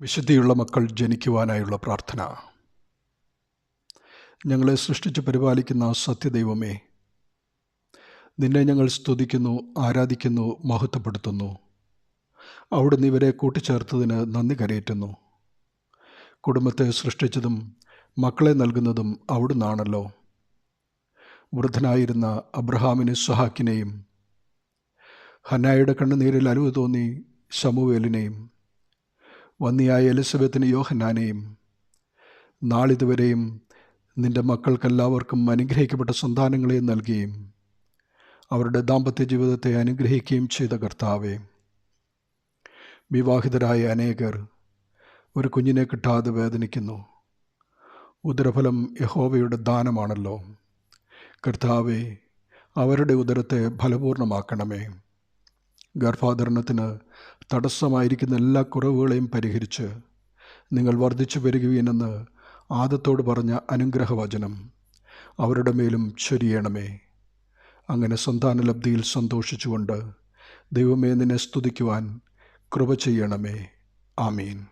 വിശുദ്ധിയുള്ള മക്കൾ ജനിക്കുവാനായുള്ള പ്രാർത്ഥന. ഞങ്ങളെ സൃഷ്ടിച്ച് പരിപാലിക്കുന്ന സത്യദൈവമേ നിന്നെ ഞങ്ങൾ സ്തുതിക്കുന്നു ആരാധിക്കുന്നു മഹത്വപ്പെടുത്തുന്നു. അവിടുന്ന് ഇവരെ കൂട്ടിച്ചേർത്തതിന് നന്ദി കരയേറ്റുന്നു. കുടുംബത്തെ സൃഷ്ടിച്ചതും മക്കളെ നൽകുന്നതും അവിടുന്നാണല്ലോ. വൃദ്ധനായിരുന്ന അബ്രഹാമിന് സുഹാക്കിനെയും ഹന്നായുടെ കണ്ണുനീരിൽ അലുവ് തോന്നി ശമുവേലിനെയും വന്നിയായ എലിസബത്തിന് യോഹന്നാനെയും. നാളിതുവരെയും നിന്റെ മക്കൾക്കെല്ലാവർക്കും അനുഗ്രഹിക്കപ്പെട്ട സന്താനങ്ങളെ നൽകുകയും അവരുടെ ദാമ്പത്യ ജീവിതത്തെ അനുഗ്രഹിക്കുകയും ചെയ്ത കർത്താവെ. വിവാഹിതരായ അനേകർ ഒരു കുഞ്ഞിനെ കിട്ടാതെ വേദനിക്കുന്നു. ഉദരഫലം യഹോവയുടെ ദാനമാണല്ലോ. കർത്താവെ അവരുടെ ഉദരത്തെ ഫലപൂർണമാക്കണമേ ഗർഭാധാരണത്തിന് തടസ്സമായിരിക്കുന്ന എല്ലാ കുറവുകളെയും പരിഹരിച്ച് നിങ്ങൾ വർദ്ധിച്ചു വരികയെന്ന് ആദത്തോട് പറഞ്ഞ അനുഗ്രഹവചനം അവരുടെ മേലും ചൊരിയണമേ. അങ്ങനെ സന്താനലബ്ധിയിൽ സന്തോഷിച്ചുകൊണ്ട് ദൈവമേ നിന്നെ സ്തുതിക്കുവാൻ കൃപ ചെയ്യണമേ. ആമീൻ.